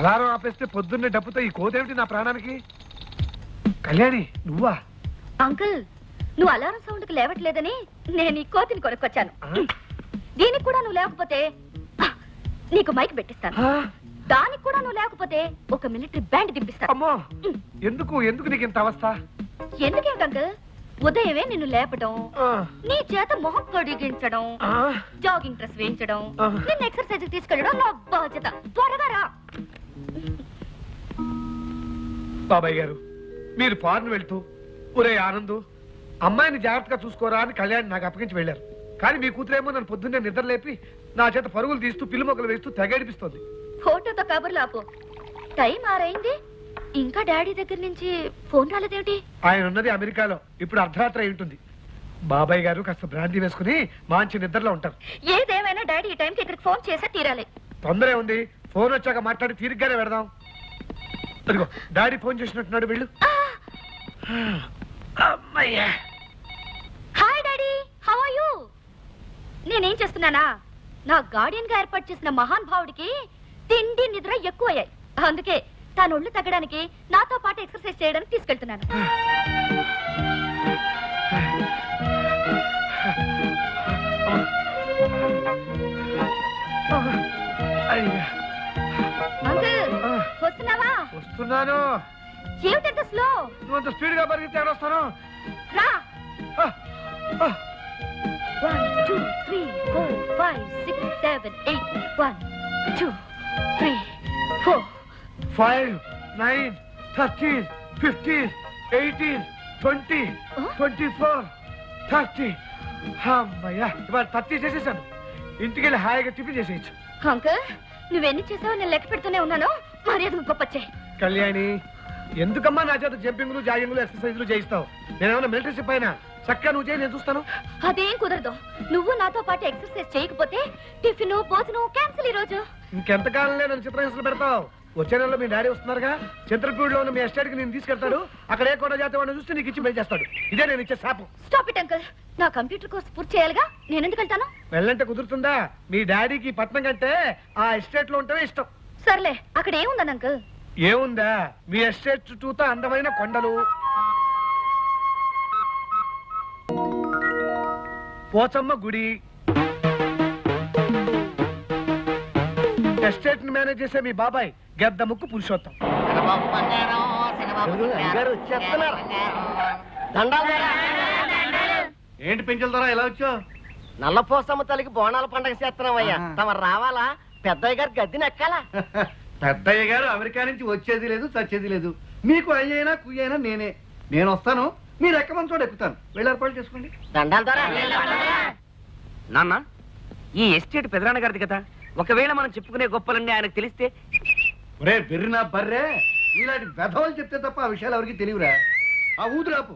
Alarm ఆపేస్తే పొద్దున్నే డబ్బుతో ఈ కోదేమిటి నా ప్రాణానికి? కళ్యాణి నువ్వా? అంకుల్ నువ్వు అలారం సౌండ్కి లేవట్లేదని నేను ఈ కోతిని కొనుక్కొచ్చాను? దీనికి కూడా నువ్వు లేకపోతే నీకు మైక్ పెట్టిస్తాను? దానికి కూడా నువ్వు లేకపోతే ఒక మిలిటరీ బ్యాండ్ దింపిస్తాను. అమ్మో! ఎందుకు ఎందుకు నీకు ఇంత అవస్థ? అంకుల్? ఉదయమే నిన్ను లేపడం నీ చేత మొహం కడిగించడం జాగింగ్ డ్రెస్ వేయించడం. నిన్ను ఎక్సర్సైజ్ తీసుకెళ్ళడం నా బాధ్యత. త్వరగా రా. బాబాయ్ గారు మీరు ఫారెన్ వెళ్తూ ఒరే ఆనందు అమ్మాయిని జాగ్రత్తగా చూసుకోరా అని కళ్యాణ్ నాకు అప్పగించి వెళ్ళారు. కానీ మీ కూతురేమో నన్ను పొద్దున్నే నిద్ర లేపి నా చేత పరుగులు తీస్తూ పిల్లి మొక్కలు వేస్తూ తెగడిపిస్తోంది. ఫోటోతో కబుర్లు ఆపు. టైం ఆరైంది. ఇంకా డాడీ దగ్గర నుంచి ఫోన్ రాలేదేమిటి? ఆయన ఉన్నది అమెరికాలో. ఇప్పుడు అర్ధరాత్రి అయి ఉంటుంది. బాబాయ్ గారు కాస్త బ్రాంతి వేసుకుని మంచి నిద్రలో ఉంటారు. ఏదేమైనా డాడీ ఈ టైంకి ఇక్కడికి ఫోన్ చేసే తీరాలి. తొందరే ఉంది. ఫోన్ వచ్చాక మాట్లాడి తీరిగ్గానే పెడదాం. అదిగో డాడీ ఫోన్ చేసినట్టున్నాడు వెళ్ళు. అమ్మయ్యా. Hi daddy. How are you నేనేం చేస్తున్నానా? నా గార్డియన్గా ఏర్పాటు చేసిన మహాన్ భావుడికి తిండి నిద్ర ఎక్కువయ్యాయి. అందుకే తాను ఒళ్ళు తగ్గడానికి నాతో పాటు ఎక్సర్సైజ్ చేయడానికి తీసుకెళ్తున్నాను. అయ్యా. వస్తున్నావా? వస్తున్నాను. ఏమిటంత స్లో నువ్వు అంత స్పీడ్గా పరిగెత్తి వస్తాను? రా. One two three four five six seven eight one two three four five nine thirteen fifteen eighteen twenty? Twenty four thirty అమ్మయ్యా ఇవాళ థర్టీ చేసేసాను. ఇంటికి వెళ్ళి హాయిగా టిఫిన్ చేసేయచ్చు. అంకుల్ నువ్వెన్ని చేసావో నేను లెక్క పెడుతూనే ఉన్నాను. మర్యాద గొప్పచ్చే. కళ్యాణి ఎందుకమ్మా నా చేత జంపింగ్లు జాగింగ్లు ఎక్సర్సైజ్లు చేయిస్తావు? నేనేమన్నా మిలిటరీ షిప్ అయినా? చక్కగా నువ్వు చేయి నేను చూస్తాను. అదేం కుదరదు. నువ్వు నాతో పాటు ఎక్సర్సైజ్ చేయకపోతే టిఫిన్ భోజనం క్యాన్సిల్ ఈ రోజు. ఇంకెంతకాలంలో నన్ను చిత్రహింసలు పెడతావు? వచ్చే నెలలో మీ డాడీ వస్తున్నారుగా? చంద్రపూడిలో ఉన్న మీ ఎస్టేట్కి నేను తీసుకెళ్తాడు. అక్కడ ఏ కూడా జాతి వాడిని చూస్తే నీకు ఇచ్చి పెళ్ళి చేస్తాడు. ఇదే నేను ఇచ్చే శాపం. స్టాప్ ఇట్ అంకుల్ నా కంప్యూటర్ కోర్స్ పూర్తి చేయాలిగా? నేను ఎందుకు వెళ్తాను? వెళ్ళంటే కుదురుతుందా? మీ డాడీకి పట్నం కంటే ఆ ఎస్టేట్లో ఉంటేనే ఇష్టం. సర్లే అక్కడ ఏముందని అంకుల్? ఏముందా? మీ ఎస్టేట్ చుట్టూతో అందమైన కొండలు. పోచమ్మ గుడి. ఎస్టేట్ని మేనేజ్ చేసే మీ బాబాయ్ గెద్ద ముక్కు పురుషోత్తం. ఏంటి పెంచుల ద్వారా ఎలా వచ్చావు? నల్లపోసమ్మ తల్లికి బోనాల పండగ చేస్తున్నామయ్యా. తమరు రావాలా? పెద్దయ్య గారి గద్దెని ఎక్కాలా పెద్దయ్య గారు అమెరికా నుంచి వచ్చేది లేదు చచ్చేది లేదు. మీకు అయ్యైనా కుయ్యైనా నేనే. నేను వస్తాను. మీరు ఎక్కమని చోట ఎక్కుతాను. వెళ్ళి ఏర్పాటు చేసుకోండి. దండాల ద్వారా నాన్న ఈ ఎస్టేట్ పెదరాన్న గారిది కదా. ఒకవేళ మనం చెప్పుకునే గొప్పలన్నీ ఆయనకు తెలిస్తే? ఒరే బెర్రి నా బర్రే. ఇలాంటి వెధవలు చెప్తే తప్ప ఆ విషయాలు ఎవరికి తెలియరా ఆ ఊదురాపు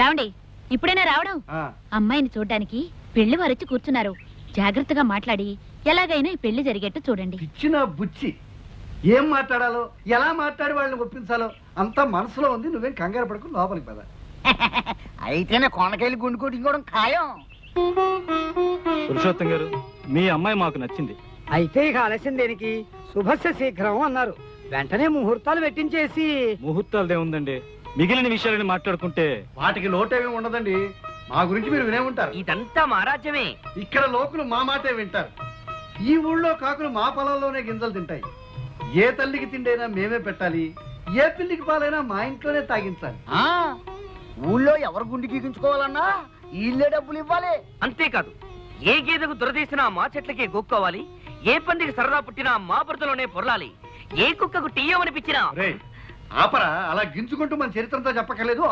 ఏమండి ఇప్పుడైనా రావడం? ఆ, అమ్మాయిని చూడ్డానికి పెళ్ళి వారొచ్చి కూర్చున్నారు. జాగ్రత్తగా మాట్లాడి ఎలాగైనా ఈ పెళ్ళి జరిగేట్టు చూడండి. పిచ్చిన బుచ్చి. ఏం మాట్లాడాలో ఎలా మాట్లాడి వాళ్ళని ఒప్పించాలో అంతా మనసులో ఉంది నువ్వేం కంగారు పడుకుని లోపలికి పద. అయితేనే కొండకెళ్ళి గుండు కొట్టుకోవడం ఖాయం. పురుషోత్తం గారు మీ అమ్మాయి మాకు నచ్చింది. అయితే ఇక ఆలస్యం దేనికి? శుభస్య శీఘ్రం అన్నారు. వెంటనే ముహూర్తాలు పెట్టించేసి. ముహూర్తాలదే ఉందండి మిగిలిన విషయాలని మాట్లాడుకుంటే. వాటికి లోటేమీ ఉండదండి. మా గురించి మీరు వినే ఉంటారు. ఇదంతా మా రాజ్యమే. ఇక్కడ లోకులు మా మాటే వింటారు. ఈ ఊళ్ళో కాకులు మా పొలంలోనే గింజలు తింటాయి. ఏ తల్లికి తిండైనా మేమే పెట్టాలి ఏ పిల్లికి పాలైనా మా ఇంట్లోనే తాగించాలి. ఆ, ఊళ్ళో ఎవరు గుండు గీకించుకోవాలన్నా వీళ్ళే డబ్బులు ఇవ్వాలి. అంతేకాదు ఏ గేదెకు దురదీసినా మా చెట్లకే గోక్కోవాలి ఏ పందికి సరదా పుట్టినా మా బురదలోనే పొరలాలి ఏ కుక్కకు టీయమనిపించినా రేయ్, ఆపరా అలా గింజుకుంటూ మన చరిత్రంతో చెప్పక్కర్లేదు.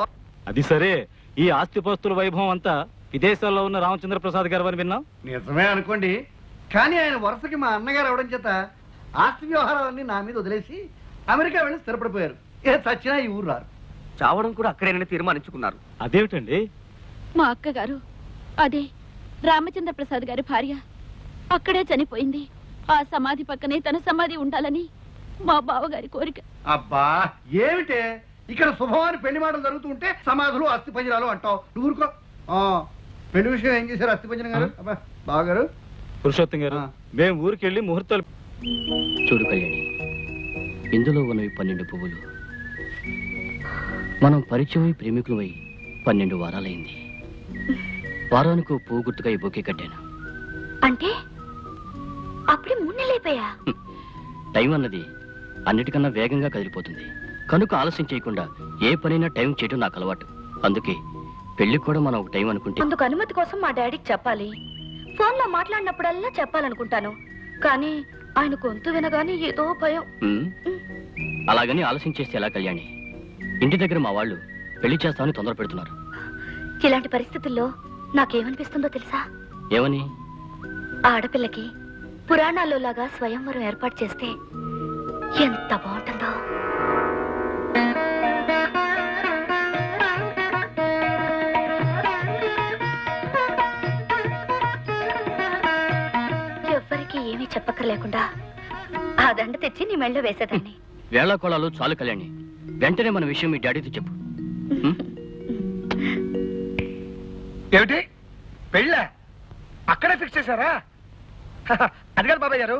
అది సరే ఈ ఆస్తిపాస్తుల వైభవం అంతా విదేశాల్లో ఉన్న రామచంద్ర ప్రసాద్ గారు అని విన్నాం? నిజమే అనుకోండి కానీ ఆయన వరుసకి మా అన్నగారు అవడం చేత ఆస్తి వ్యవహారాలన్నీ నా మీద వదిలేసి అమెరికా వెళ్ళి స్థిరపడిపోయారు. ఏ చచ్చినా ఈ ఊరు రారు. చావడం కూడా అక్కడేనని తీర్మానించుకున్నారు. అదేమిటండి? మా అక్కగారు అదే రామచంద్ర ప్రసాద్ గారి భార్య. అక్కడే చనిపోయింది. ఆ సమాధి పక్కనే తన సమాధి ఉండాలని మా బావగారి కోరిక. అబ్బా ఏమిటే? ఇక్కడ శుభవాని పెళ్ళి మాటలు జరుగుతూ ఉంటే సమాధులు అస్థి పంజరాలు అంటావు. నువ్వు ఊరుకో. ఆ, పెళ్ళి విషయం ఏం చేశారు అస్థి పంజరం గారు? అబ్బా బావగారు. పురుషోత్తం గారు. మేము ఊరికి వెళ్ళి ముహూర్తాలు చూడు కళ్యాణి ఇందులో ఉన్నవి పన్నెండు పువ్వులు. మనం పరిచయమై ప్రేమికులమై పన్నెండు వారాలైంది. వారానికి పువ్వు గుర్తుగా ఈ బొకే కట్టాను. అంటే? అప్పుడే మూడు నెలలు అయిపోయా? టైం అన్నది అన్నిటికన్నా వేగంగా కదిలిపోతుంది. కనుక ఆలస్యం చేయకుండా ఏ పనైనా టైం చేయడం నాకు అలవాటు. అందుకే పెళ్ళికి కూడా మనం ఒక టైం అనుకుంటే అందుకు అనుమతి కోసం మా డాడీకి చెప్పాలి. ఫోన్లో మాట్లాడినప్పుడల్లా చెప్పాలనుకుంటాను. కానీ ఆయన గొంతు వినగానే ఏదో భయం. అలాగని ఆలస్యం చేస్తే ఎలా కళ్యాణి? ఇంటి దగ్గర మా వాళ్ళు పెళ్ళి చేస్తామని తొందర పెడుతున్నారు. ఇలాంటి పరిస్థితుల్లో నాకేమనిపిస్తుందో తెలుసా? ఏమని? ఆడపిల్లకి పురాణాల్లో లాగా స్వయంవరం ఏర్పాటు చేస్తే ఎంత బాగుంటుందో. చెప్పక్కర్లేకుండా ఆ దండ తెచ్చి నీ మెళ్ళో వేసేదాన్ని. వేళాకోళాలు చాలు కళ్యాణి. వెంటనే మన విషయం మీ డాడీతో చెప్పు? ఏమిటి? పెళ్ళ? అక్కడే ఫిక్స్ చేశారా? అది కాదు బాబాయ్ గారు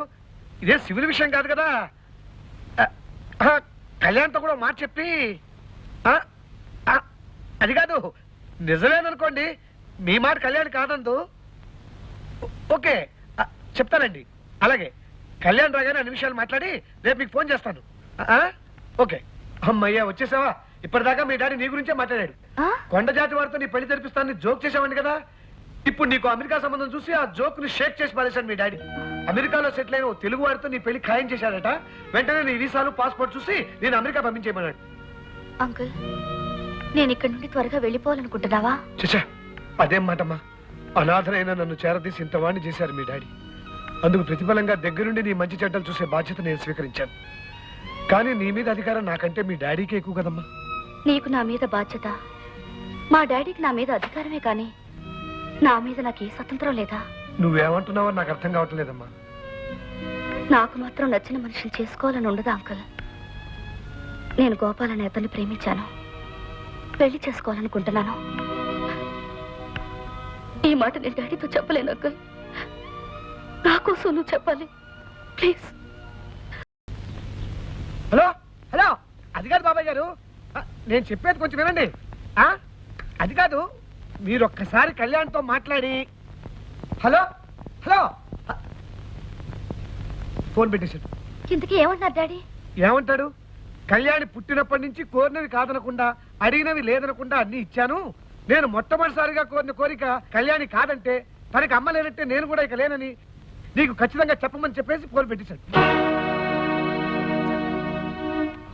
ఇదే సివిల్ విషయం కాదు కదా. కళ్యాణ్తో కూడా మాట చెప్పి అది కాదు నిజమేననుకోండి మీ మాట కళ్యాణ్ కాదందు. ఓకే చెప్తానండి. అలాగే. కళ్యాణ్ రాగానే అన్ని విషయాలు మాట్లాడి రేపు మీకు ఫోన్ చేస్తాను. ఆ, ఓకే. అమ్మయ్యా వచ్చేసావా? ఇప్పటిదాకా మీ డాడీ నీ గురించే మాట్లాడాడు? కొండ జాతి వారితో నీ పెళ్ళి జరిపిస్తానని జోక్ చేసావండి కదా? ఇప్పుడు నీకు అమెరికా సంబంధం చూసి ఆ జోక్ని షేక్ చేసి పారేశాడు మీ డాడీ. అమెరికాలో సెటిల్ అయిన తెలుగు వారితో నీ పెళ్ళి ఖాయం చేశాడట. వెంటనే నీ వీసాలు పాస్పోర్ట్ చూసి నేను అమెరికా పంపించేయమన్నాడు. అంకుల్ నేను ఇక్కడి నుండి త్వరగా వెళ్ళిపోవాలనుకుంటున్నావా? చచ్చా అదేం మాటమ్మా? అనాథనైన నన్ను చేరదీసి ఇంతవాణ్ణి చేశారు మీ డాడీ. అందుకు ప్రతిఫలంగా దగ్గరుండి నీ మంచి చెడ్డలు చూసే బాధ్యత నేను స్వీకరించాను. కానీ నీ మీద అధికారం నాకంటే మీ డాడీకి ఎక్కువ కదమ్మా. నీకు నా మీద బాధ్యత. మా డాడీకి నా మీద అధికారమే కానీ నా మీద నాకు ఏ స్వతంత్రం లేదా? నువ్వేమంటున్నావో నాకు అర్థం కావట్లేదమ్మా నాకు మాత్రం నచ్చిన మనిషిని చేసుకోవాలని ఉండదు అంకుల్? నేను గోపాల్ అనే అతన్ని ప్రేమించాను. పెళ్ళి చేసుకోవాలనుకుంటున్నాను. ఈ మాట నేను డాడీతో చెప్పలేను అంకుల్. నా కోసం నువ్వు చెప్పాలి. Please hello? హలో? అది కాదు బాబాయ్ గారు. ఆ, నేను చెప్పేది కొంచెం వినండి. ఆ? అది కాదు మీరు ఒక్కసారి కళ్యాణ్తో మాట్లాడి. హలో? హలో. ఫోన్ పెట్టేశాడు. ఇంతకీ ఏమంటున్నారు డాడీ? ఏమంటాడు? కళ్యాణి పుట్టినప్పటి నుంచి కోరినవి కాదనకుండా అడిగినవి లేదనకుండా అన్ని ఇచ్చాను. నేను మొట్టమొదటిసారిగా కోరిన కోరిక కళ్యాణి కాదంటే తనకి అమ్మ లేనంటే నేను కూడా ఇక లేనని నీకు ఖచ్చితంగా చెప్పమని చెప్పేసి ఫోన్ పెట్టేశాడు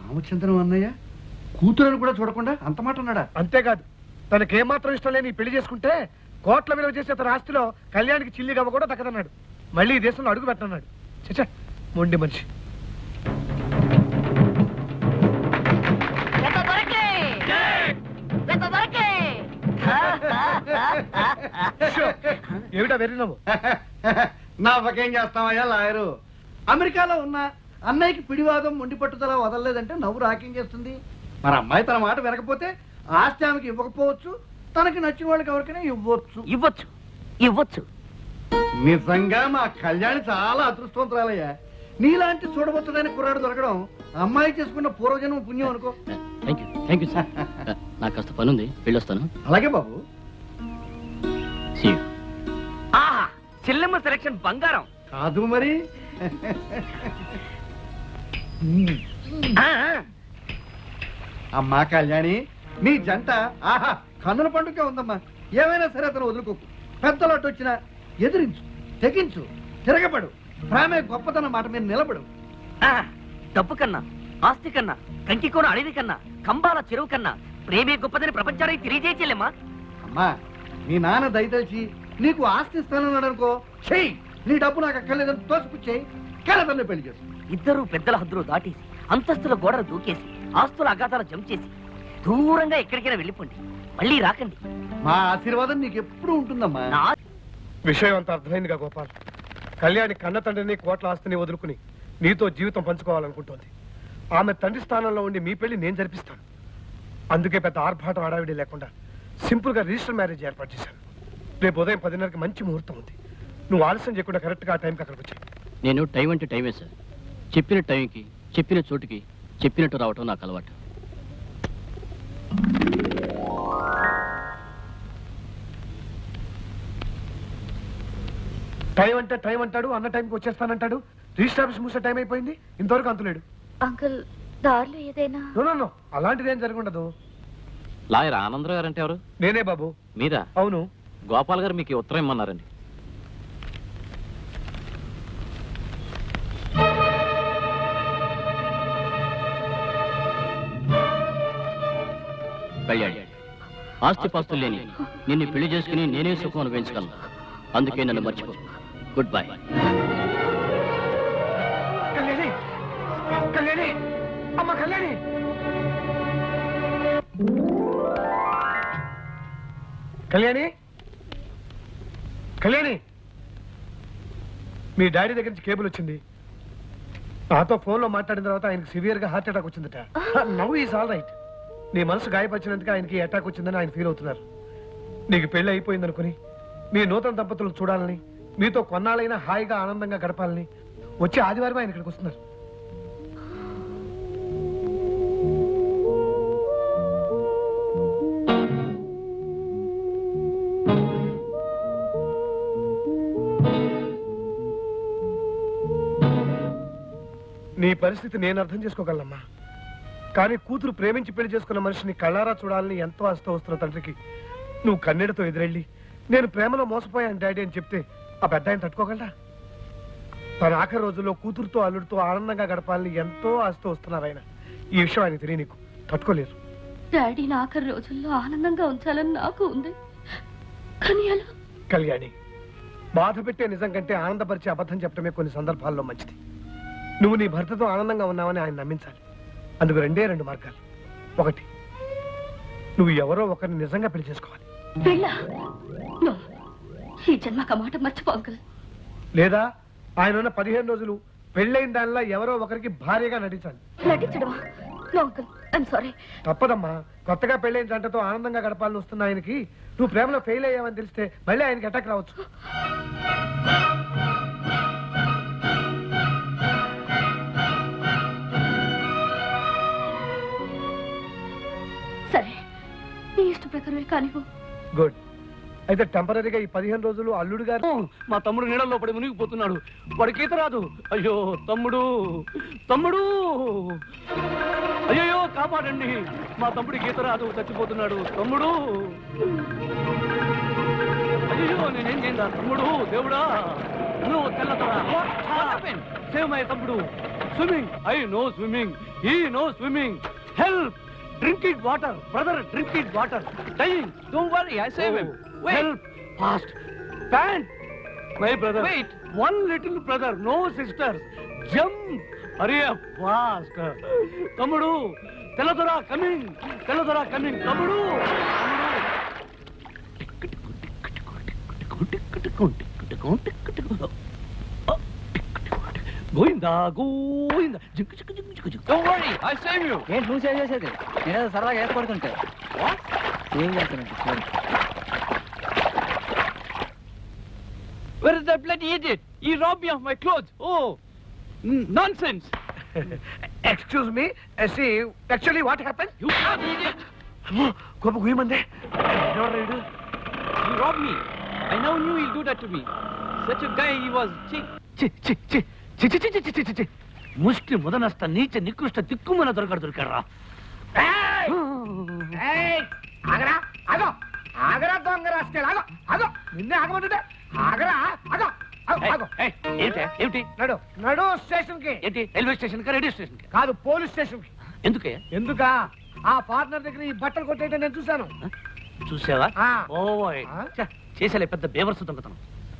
రామచంద్రం అన్నయ్య కూతురని కూడా చూడకుండా అంత మాట అన్నాడా? అంతేకాదు తనకేమాత్రం ఇష్టం లేని పెళ్ళి చేసుకుంటే కోట్ల విలువ చేసే తన ఆస్తిలో కళ్యాణికి చిల్లి గవ్వ కూడా దక్కదన్నాడు. మళ్ళీ ఈ దేశంలో అడుగు పెట్టన్నాడు చచ్చా మొండి మనిషి. ఏమిటా వెర్రినవ్వు నా పకేం చేస్తామయ్యా లాయరు? అమెరికాలో ఉన్న అన్నయ్యకి పిడివాదం మొండి పట్టుదల వదలలేదంటే నవ్వు రాకేం చేస్తుంది? మరి అమ్మాయి తన మాట వినకపోతే ఆస్తి ఆమెకి ఇవ్వకపోవచ్చు తనకి నచ్చిన వాళ్ళకి ఎవరికైనా ఇవ్వచ్చు. ఇవ్వచ్చు. ఇవ్వచ్చు. నిజంగా మా కళ్యాణి చాలా అదృష్టవంతురాలయ్యా. నీలాంటి చూడబోతుడైన కుర్రాడు దొరకడం అమ్మాయి చేసుకున్న పూర్వజన్మ పుణ్యం అనుకో. Thank you thank you sir. నాకు కాస్త పని ఉంది వెళ్ళొస్తాను. అలాగే బాబు. చెల్లెమ్మ సెలక్షన్ బంగారం. కాదు మరి. ఆ, అమ్మా కళ్యాణి నీ జంట ఆహా కన్నుల పండుగ ఉందమ్మా. ఏమైనా సరే అతను వదులుకోకు. పెద్దలోటు వచ్చినా ఎదిరించు తెగించు తిరగబడు. ప్రేమే గొప్పతనం మాట మీద నిలబడు. ఆ, డబ్బు కన్నా ఆస్తి కన్నా కంకికోన అడవి కన్నా కంబాల చెరువు కన్నా ప్రేమే గొప్పదని ప్రపంచానికి తెలియజేయ చెల్లెమ్మా. అమ్మా మీ నాన్న దయతలిచి నీకు ఆస్తి ఇస్తానన్నాడు అనుకో చెయ్యి. నీ డబ్బు నాకు అక్కర్లేదని తోసిపుచ్చేయి కలదన్నే పెళ్ళి చేసు. ఇద్దరు పెద్దల హద్దులు దాటేసి అంతస్తుల గోడలు దూకేసి ఆస్తుల అగాధాల జం చేసి దూరంగా ఎక్కడికైనా వెళ్ళిపోండి. మళ్ళీ రాకండి. మా ఆశీర్వాదం నీకు ఎప్పుడు ఉంటుందమ్మా. నా విషయం అంత అర్థమైందిగా గోపాల్. కళ్యాణి కన్న తండ్రిని కోట్ల ఆస్తిని వదులుకుని నీతో జీవితం పంచుకోవాలనుకుంటోంది. ఆమె తండ్రి స్థానంలో ఉండి మీ పెళ్ళి నేను జరిపిస్తాను. అందుకే పెద్ద ఆర్భాటం హడావిడి లేకుండా సింపుల్గా రిజిస్టర్ మ్యారేజ్ ఏర్పాటు చేశాను. రేపు ఉదయం పదిన్నరకి మంచి ముహూర్తం ఉంది. నువ్వు ఆలస్యం చేయకుండా కరెక్ట్గా ఆ టైంకి అక్కడికి వచ్చాయి. నేను టైం అంటే టైమే సార్. చెప్పిన టైంకి చెప్పిన చోటుకి చెప్పినట్టు రావటం నాకు అలవాటు. టైం అంటే టైం అంటాడు అన్న టైంకి వచ్చేస్తానంటాడు. రిజిస్టర్ ఆఫీస్ మూసే టైం అయిపోయింది ఇంతవరకు అంతులేడు అంకుల్ దారిలో ఏదైనా? నో, నో, నో అలాంటిది ఏం జరగundదు లాయర్ ఆనందరావు గారు అంటే ఎవరు? నేనే బాబు. మీరా అవును. గోపాల్ గారు మీకు ఉత్తరం ఇమ్మన్నారండి. ఆస్తి ఆస్తిపాస్తులు లేని నిన్ను పెళ్ళి చేసుకుని నేనే సుఖం అనుభవించగలను. అందుకే నన్ను మర్చిపో. Good bye Kalyani! కళ్యాణి! మీ డాడీ దగ్గర నుంచి కేబుల్ వచ్చింది. నాతో ఫోన్లో మాట్లాడిన తర్వాత ఆయనకి సివియర్గా హార్ట్ అటాక్ వచ్చిందట. నవ్ ఈజ్ ఆల్ రైట్ నీ మనసు గాయపరిచినందుకు ఆయనకి అటాక్ వచ్చిందని ఆయన ఫీల్ అవుతున్నారు. నీకు పెళ్ళి అయిపోయింది అనుకుని మీ నూతన దంపతులను చూడాలని మీతో కొన్నాళ్ళైనా హాయిగా ఆనందంగా గడపాలని వచ్చే ఆదివారం ఆయన ఇక్కడికి వస్తున్నారు. పరిస్థితి నేను అర్థం చేసుకోగలనమ్మా. కానీ కూతురు ప్రేమించి పెళ్ళి చేసుకున్న మనిషిని కళ్ళారా చూడాలని ఎంతో ఆస్త వస్తున్న తండ్రికి. నువ్వు కన్నీడతో ఎదురెళ్ళి నేను ప్రేమలో మోసపోయాను డాడీ అని చెప్తే ఆ పెద్ద ఆయన తట్టుకోగలరా తన ఆఖరి రోజుల్లో కూతురుతో అల్లుడితో ఆనందంగా గడపాలని ఎంతో ఆస్తి వస్తున్నారు ఆయన. ఈ విషయం ఆయన తెలియ నీకు. తట్టుకోలేరు. డాడీని ఆఖరి రోజుల్లో ఆనందంగా ఉంచాలని నాకు ఉంది. కానీ అలా కళ్యాణి బాధ పెట్టే నిజం కంటే ఆనందపరిచే అబద్ధం చెప్పడమే కొన్ని సందర్భాల్లో మంచిది. నువ్వు నీ భర్తతో ఆనందంగా ఉన్నావని ఆయన నమ్మించాలి. అందుకు రెండే రెండు మార్గాలు. ఒకటి నువ్వు ఎవరో ఒకరిని నిజంగా పెళ్ళి చేసుకోవాలి. పెళ్ళా నో ఈ జన్మకు ఆ మాట మర్చిపో అంకుల్. లేదా ఆయన ఉన్న పదిహేను రోజులు పెళ్ళైన దానిలా ఎవరో ఒకరికి భార్యగా నటించాలి. నటించడమా? No uncle. ఐమ్ సారీ తప్పదమ్మా. కొత్తగా పెళ్ళైన జంటతో ఆనందంగా గడపాలని వస్తున్న ఆయనకి నువ్వు ప్రేమలో ఫెయిల్ అయ్యావని తెలిస్తే మళ్ళీ ఆయనకి అటాక్ రావచ్చు. ప్రకారమే కానివ్వు. గుడ్. అయితే టెంపరీగా ఈ పదిహేను రోజులు అల్లుడు గారు మా తమ్ముడు నీళ్ళలో పడి మునిగిపోతున్నాడు. వాడికి ఈత రాదు. అయ్యో తమ్ముడు తమ్ముడు! అయ్యో కాపాడండి. మా తమ్ముడికి ఈత రాదు చచ్చిపోతున్నాడు. తమ్ముడు! అయ్యో నేనేం చేయందా తమ్ముడు దేవుడా! నువ్వు తెల్లతరా. సేవ్ మై తమ్ముడు. స్విమ్మింగ్. I no swimming. ఈ no swimming. Help! Drink it water brother drink it water dying don't worry I save him help fast pant my brother wait one little brother no sister jump అరే fast తమ్ముడు తెల్లదొర coming తెల్లదొర coming తమ్ముడు గోయిందా గోయిందా జింకు జింకు జింకు జింకు జింకు don't worry I save you ఏంటి నువ్వు సేవ్ చేసేది నేనేదో సరదాగా ఏర్పడుతుంటే ఏం చేస్తానంటే Where is that bloody idiot? He robbed me of my clothes. Oh, n- nonsense! Excuse me actually what happen You bloody idiot! గొప్ప గుయమందే ఎవరు He robbed me. I never knew he'll do that to me. Such a guy he was. ఛీ, ఛీ, ఛీ, ఛీ, ముష్టి ముదనస్త నీచ నికృష్ట దిక్కుమన దొరకడు దొరికారా ఆగరా ఆగో. ఆగరా దొంగ రాసుకెళ్ళి ఆగో ఆగో. నిన్నే ఆగమంటుంటే. ఆగరా ఏమిటి నడు నడు స్టేషన్కి ఏంటి రైల్వే స్టేషన్ కా రేడియో స్టేషన్ కా కాదు పోలీస్ స్టేషన్కి ఎందుకే? ఎందుకా? ఆ పార్ట్నర్ దగ్గర ఈ బట్టలు కొట్టేట నేను చూశాను. చూసావా? ఛ, చేసేలే పెద్ద బేవర్సు దొంగతనం.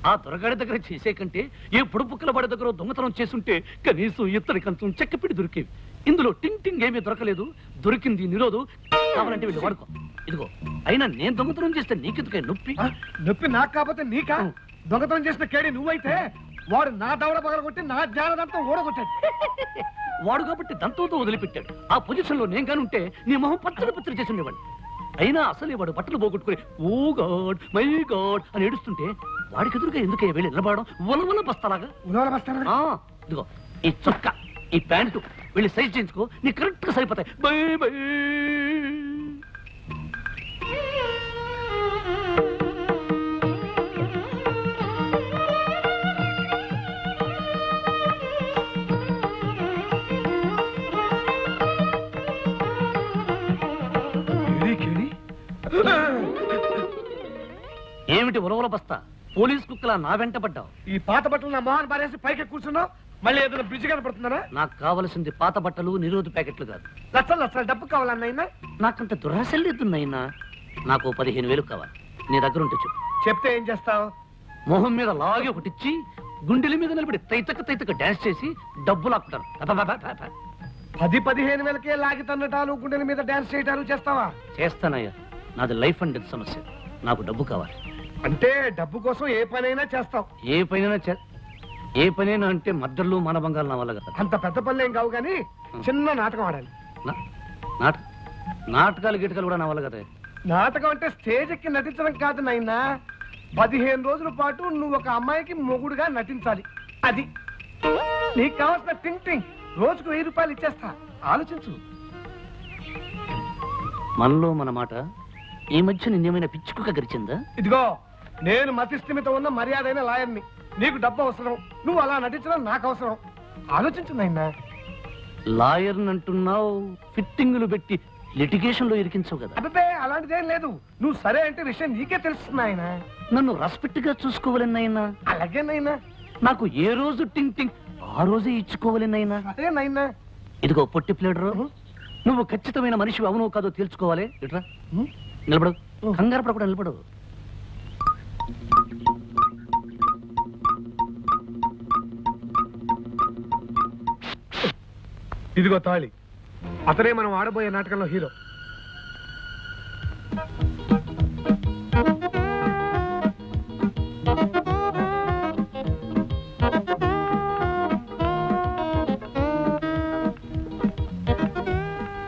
ఆ దొరగాడి దగ్గర చేసే కంటే ఏ పుడుపుక్కల వాడి దగ్గర దొంగతనం చేసుంటే కనీసం ఇత్తడి కంచం చెక్కపిడి దొరికేవి. ఇందులో టింగ్ టింగ్ ఏమీ దొరకలేదు. దొరికింది నిరోధు. కావాలంటే వీళ్ళు వాడుకో. ఇదిగో అయినా నేను దొంగతనం చేస్తే నీకెందుకే నొప్పి? నొప్పి నాకు కాకపోతే నీకా? దొంగతనం చేసిన కేడి నువ్వైతే వాడు నా దవడ పగల కొట్టి నా జ్ఞానదంతా ఓడగొట్టాడు వాడు కాబట్టి దంతంతో వదిలిపెట్టాడు. ఆ పొజిషన్లో నేను కానుంటే నీ మొహం పచ్చడి పచ్చడి చేసి ఉండేవాడిని. అయినా అసలే వాడు బట్టలు పోగొట్టుకుని ఓ గాడ్ మై గాడ్ అని ఏడుస్తుంటే వాడికి ఎదురుగా ఎందుకే వెళ్ళి నిలబడడం? ఉలవల బస్తలాగా. ఉదవల బస్తానా ఆ, ఇదిగో ఈ చొక్కా ఈ ప్యాంటు వెళ్ళి సైజ్ చేయించుకో నీ కరెక్ట్గా సరిపోతాయి. Bye bye. ఏమిటి ఉలవల బస్తా? పోలీస్ కుక్కలా నా వెంట పడ్డావు. ఈ పాత బట్టలు నా మొహాన్ని పారేసి పైకి కూర్చున్నావు? మళ్ళీ ఏదైనా బ్రిడ్జ్ కనపడుతుందా నాకు కావలసింది పాత బట్టలు నిరోధ ప్యాకెట్లు కాదు. లచ్చలు లచ్చలు డబ్బు కావాలన్నైనా నాకంత దురాశ లేదు నాయనా. నాకు పదిహేను వేలు కావాలి. నీ దగ్గర ఉంటే చెప్పు. చెప్తే ఏం చేస్తావు? మొహం మీద లాగి ఒకటిచ్చి గుండెల మీద నిలబడి తైతక తైతక డాన్స్ చేసి డబ్బులు లాక్కుంటారు అబ్బబ్బబ్బబ్బ. పది పదిహేను వేలకే లాగి తన్నటాలు గుండెల మీద డాన్స్ చేయటాలు చేస్తావా? చేస్తానయ్యా. నాది లైఫ్ అండ్ డెత్ సమస్య. నాకు డబ్బు కావాలి. అంటే డబ్బు కోసం ఏ పనైనా చేస్తావు. ఏ పనైనా చే ఏ పనైనా అంటే మద్దళ్ళు మానభంగాలు నా వల్ల కదా. అంత పెద్ద పనులు ఏం కావు కానీ చిన్న నాటకం ఆడాలి. నా- నాట నాటకాలు గిటకాలు కూడా నా వల్ల కదా. నాటకం అంటే స్టేజ్ ఎక్కి నటించడం కాదు నాయనా. పదిహేను రోజుల పాటు నువ్వు ఒక అమ్మాయికి మొగుడుగా నటించాలి. అది. నీకు కావాల్సిన టింగ్ టింగ్. రోజుకు వెయ్యి రూపాయలు ఇచ్చేస్తా. ఆలోచించు. మనలో మన మాట ఈ మధ్య నిన్నేమైనా పిచ్చుకుక గరిచిందా? ఇదిగో నేను మతిస్థిమిత ఉన్న మర్యాదైన లాయర్ని. నీకు డబ్బు అవసరం. నువ్వు అలా నటించడం నాకు అవసరం. ఆలోచించు నాయనా. లాయర్ అంటున్నావు ఫిట్టింగులు పెట్టి లిటిగేషన్లో ఇరికించవు కదా. అబ్బే అలాంటిదేం లేదు. నువ్వు సరే అంటే విషయం నీకే తెలుస్తుంది ఆయన నన్ను రెస్పెక్ట్గా చూసుకోవాలన్నైనా అలాగే నైనా నాకు ఏ రోజు టింగ్ టింగ్ ఆ రోజే ఇచ్చుకోవాలన్నైనా అదే నైనా ఇదిగో పొట్టి ప్లేడరు. నువ్వు ఖచ్చితమైన మనిషి అవునో కాదో తేల్చుకోవాలి. ఇట్రా. నిలబడు. కంగారు పడకుండా నిలబడు. ఇదిగో తాళి. అతనే మనం ఆడబోయే నాటకంలో హీరో.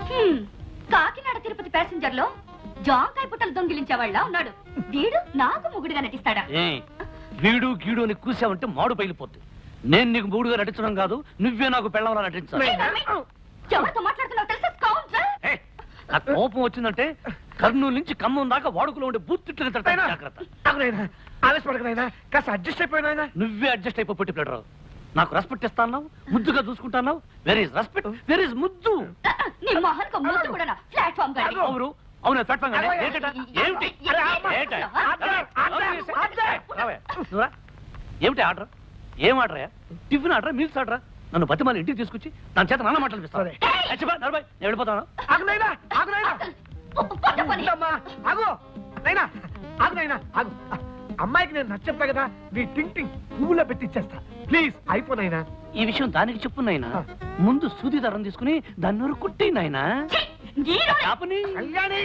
హ్మ్, కాకినాడ తిరుపతి ప్యాసింజర్లో జాంకాయ పుట్టలు దొంగిలించేవాళ్ళ ఉన్నాడు. వీడు నాకు ముగుడుగా నటిస్తాడా? వీడు గీడు అని కూసావంటే మాడు పగిలిపోద్ది నేను నీకు మూడుగా నటించడం కాదు నువ్వే నాకు పెళ్ళవలా నటించాలి ఎవరితో మాట్లాడుతున్నావు తెలుసా స్కౌంటర్ ఏ, నాకు కోపం వచ్చిందంటే కర్నూలు నుంచి ఖమ్మం దాకా వాడుకలో ఉండే బూత్తిట్లు తిడతాను జాగ్రత్త ఆగునైనా ఆవేశపడకనైనా కాస్త అడ్జస్ట్ నువ్వే అడ్జస్ట్ అయిపో పొట్టి నాకు రెస్పెక్ట్ ఇస్తాను ముద్దుగా చూసుకుంటాను where is respect where is ముద్దు నీ మొహన్కు ముందు కూడా ప్లాట్ఫామ్ గాడి అవును అవును ప్లాట్ఫామ్ గానే ఏంటట ఏమిటి. ఏమిటి ఆర్డర్ ఏం order tiffin order meals order నన్ను బతిమాలి ఇంటికి తీసుకొచ్చి దాని చేత నాన్న మాటలు నేను వెళ్ళిపోతాను? ఆగునైనా ఆగునైనా ఉండమ్మా, ఆగు. నైనా ఆగు నైనా ఆగు. అమ్మాయికి నేను నచ్చప్పా కదా నీ టింగ్ టింగ్ పువ్వులో పెట్టి ఇచ్చేస్తా. ప్లీజ్ అయిపోనైనా ఈ విషయం దానికి చెప్పు నాయనా. ముందు సూది దారం తీసుకుని దాన్ని నోరు కుట్టి నాయనా. కళ్యాణి.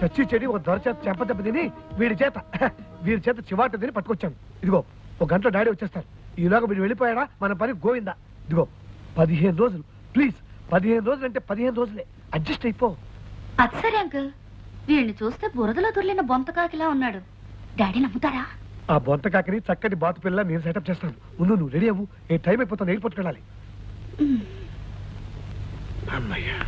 చచ్చి చెడి ఒక దొర చేత చెంప దెబ్బ తిని వీడి చేత వీడి చేత చివాట తిని పట్టుకొచ్చాను. ఇదిగో. ఒక గంట డాడీ వచ్చేస్తారు. ఈలోగా వీడు వెళ్ళిపోయాడా? మన పని గోవిందా. ఇదిగో పదిహేను రోజులు. ప్లీజ్ పదిహేను రోజులు అంటే పదిహేను రోజులే. అడ్జస్ట్ అయిపో. అది సరే అంకుల్. వీడిని చూస్తే బురదలో దొర్లిన బొంతకాకిలా ఉన్నాడు. డాడీ నమ్ముతారా? ఆ బొంత కాకని చక్కటి బాతు పిల్ల నేను సెటప్ చేస్తాను. ముందు నువ్వు రెడీ అవ్వు. ఏ టైం అయిపోతాను ఎయిర్పోర్ట్కి వెళ్ళాలి. అమ్మయ్యా.